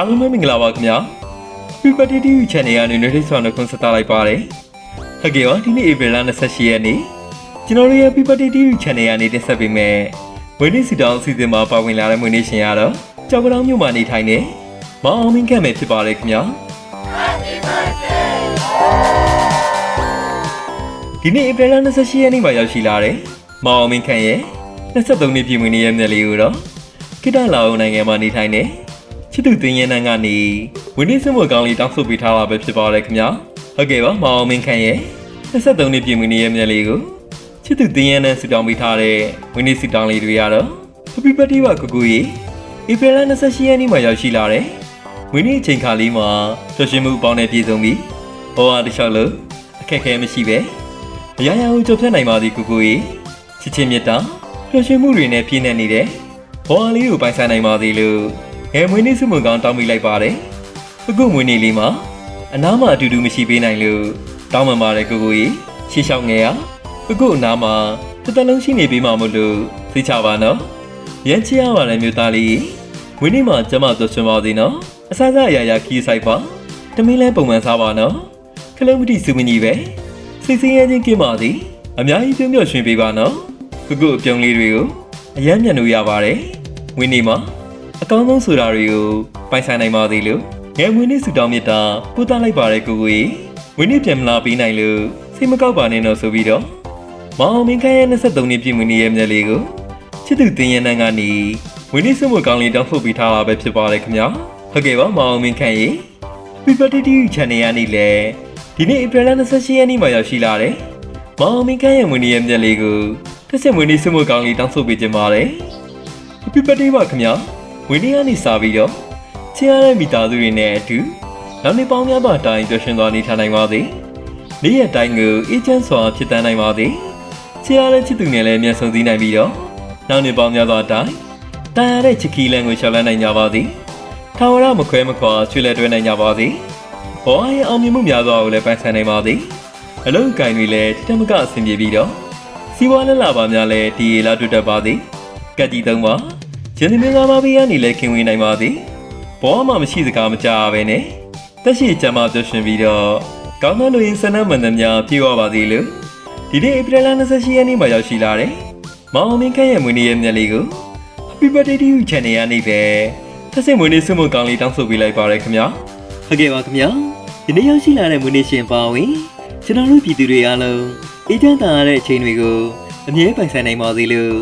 အားလုံးပဲမင်္ဂလာပါခင်ဗျာ Happy Birthday to you channel ကနေနေ့ထိဆောင်တဲ့ကွန်ဆက်တာလိုက်ပါတယ်ဟုတ်ကဲ့ပါဒီနေ့ April 28ရက်နေ့ကျွန်တော်တို့ရဲ့ Happy Birthday to you channel ကနေတင်ဆက်ပေးမယ်မွေးနေ့စီတောင်းအစီအစဉ်မှာပါဝင်လာတဲ့မွေးနေ့ရှင်ရတော့ကြောက်ကြောင်မြို့မှာနေထိုင်နေမအောင်မင်းခန့်မယ်ဖြစ်ပါတယ်ခင်ဗျာဒီနေ့ April 28ရက်နေ့မှာရောက်ရှိလာတဲ့မအောင်မင်းခန့်ရဲ့23နှစ်ပြည့်မွေးနေ့ရဲ့မြတ်လေးကိုတော့ခိတလာအောင်နိုင်ငံမှာနေထိုင်နေ ချစ်သူတင်ရင်နန်းကနေဝင်းနေစမွေကောင်းလေးတောင်းဆိုပေးထားတာပဲဖြစ်ပါတယ်ခင်ဗျာဟုတ်ကဲ့ပါမအောင်မင်းခန့်ရဲ့23နှစ်ပြည့်မွေးနေ့ရဲ့မြတ်လေးကိုချစ်သူတင်ရင်နန်းဆူတောင်းပေးထားတဲ့ဝင်းနေစီတောင်းလေးတွေရတော့ Happy Birthday ပါကူကူရေဧပြီလ28ရက်နေ့မှာရောက်ရှိလာတဲ့ဝင်းနေအချိန်ခါလေးမှာပျော်ရွှင်မှုပေါင်းနဲ့ပြည့်စုံပြီးဘဝတစ်လျှောက်လုံးအခက်အခဲမရှိပဲအရာရာကိုကြော်ဖြတ်နိုင်ပါသည်ကူကူရေချစ်ချင်းမြတ်တာပျော်ရွှင်မှုတွေနဲ့ပြည့်နေနေတဲ့ဘဝလေးကိုပိုင်ဆိုင်နိုင်ပါသည်လို့ ငယ်မွေးနေ့စုမွန်ကောင်းတောင်းမိလိုက်ပါတယ်။အခုမွေးနေ့လေးမှာအနားမှာအတူတူမရှိပေးနိုင်လို့တောင်းပန်ပါတယ်ကိုကိုကြီးရှေ့လျှောက်ငယ်ရအခုအနားမှာတစ်သက်လုံးရှိနေပေးမှာမို့လို့သိချပါနော်။ရမ်းချရပါတယ်မြို့သားလေးမွေးနေ့မှာကျမတို့ဆွမ်းပါသေးနော်။အစားစားအရာရာခီးဆိုင်ပါ။တမင်းလဲပုံမှန်စားပါနော်။ခလုံးမတိစုမကြီးပဲ။စိတ်ဆင်းရဲခြင်းကင်းပါသည်။အများကြီးပြုံးမြော်ရွှင်ပေးပါနော်။ခုခုအပြုံးလေးတွေကိုအယမ်းမြန်လို့ရပါတယ်။မွေးနေ့မှာ အကောင်းဆုံးဆိုတာတွေကိုပိုင်ဆိုင်နိုင်ပါသေးလို့ငယ်မွေးနေ့ဆူတောင်းမြတ်တာပို့တလိုက်ပါတဲ့ကိုကိုကြီးဝင်းနေ့ပြန်မလာပေးနိုင်လို့စိတ်မကောက်ပါနဲ့တော့ဆိုပြီးတော့မောင်မင်းခိုင်းရဲ့23နှစ်ပြည့်မွေးနေ့ရဲ့မြတ်လေးကိုချစ်သူတင်ရနန်းကနေဝင်းနေ့စမှုကောင်းလေးတောင်းဖို့ပေးထားတာပဲဖြစ်ပါတယ်ခင်ဗျာဟုတ်ကဲ့ပါမောင်မင်းခိုင်းရေ Happy Birthday to you channel ကနေလေဒီနေ့ April 28ရက်နေ့မှာရောက်ရှိလာတယ်မောင်မင်းခိုင်းရဲ့မွေးနေ့ရဲ့မြတ်လေးကိုတစ်ဆက်မွေးနေ့စမှုကောင်းလေးတောင်းဆိုပေးခြင်းပါတယ် Happy Birthday ပါခင်ဗျာ ဝင်းနေကနေစားပြီးတော့ချစ်ရတဲ့မိသားစုတွေနဲ့အတူနောက်နေ့ပေါင်းများစွာတိုင်ပျော်ရွှင်သွားနေထိုင်နိုင်ပါစေ။နေ့ရက်တိုင်းကိုအေးချမ်းစွာဖြစ်တမ်းနိုင်ပါစေ။ချစ်ရတဲ့ချစ်သူနဲ့လည်းမျက်စုံစည်းနိုင်ပြီးတော့နောက်နေ့ပေါင်းများစွာတိုင်တန်ရတဲ့ချစ်ခီးလန်းကိုရှောက်လန်းနိုင်ကြပါစေ။ထာဝရမခွဲမခွာချွေလက်တွဲနိုင်ကြပါစေ။ဘောရဲ့အောင်မြင်မှုများစွာကိုလည်းပန်းဆန်းနိုင်ပါစေ။အလုံးကင်တွေလည်းတမကအဆင်ပြေပြီးတော့စီးပွားလက်လာပါများလည်းဒီရေလာတွေ့တတ်ပါစေ။ကတ်ကြီးသုံးပါ။ ရန်သူမင်္ဂလာပါဘေးကနေလည်းခင်ဝင်နိုင်ပါသည်ဘောမှမရှိစကားမကြားပဲနဲ့တက်ရှိကြမှာပြောရှင်ပြီးတော့ကောင်းသောလူရင်းဆန္ဒမှန်သမျှပြေဝပါသည်လို့ဒီနေ့ဧပြီလ28ရက်နေ့မှာရောက်ရှိလာတယ်မောင်မင်းခန့်ရဲ့မွေးနေ့ရဲ့မြတ်လေးကို Happy Birthday to you channel ရနေပဲသက်စင်မွေးနေ့ဆုမကောင်းလေးတောင်းဆိုပေးလိုက်ပါရခင်ဗျာဟုတ်ကဲ့ပါခင်ဗျာဒီနေ့ရောက်ရှိလာတဲ့မွေးနေ့ရှင်ပါဝင်ကျွန်တော်တို့ပြည်သူတွေအားလုံးအေးချမ်းသာရတဲ့အချိန်တွေကိုအမြဲပိုင်ဆိုင်နိုင်ပါစေလို့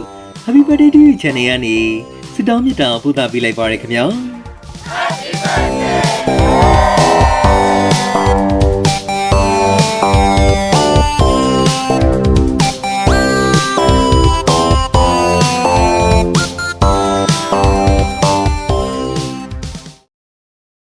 Happy Birthday to you channel ကနေ စစ်တောင်းမြစ်တာပို့တာပေးလိုက်ပါရခင်ဗျာ Happy birthday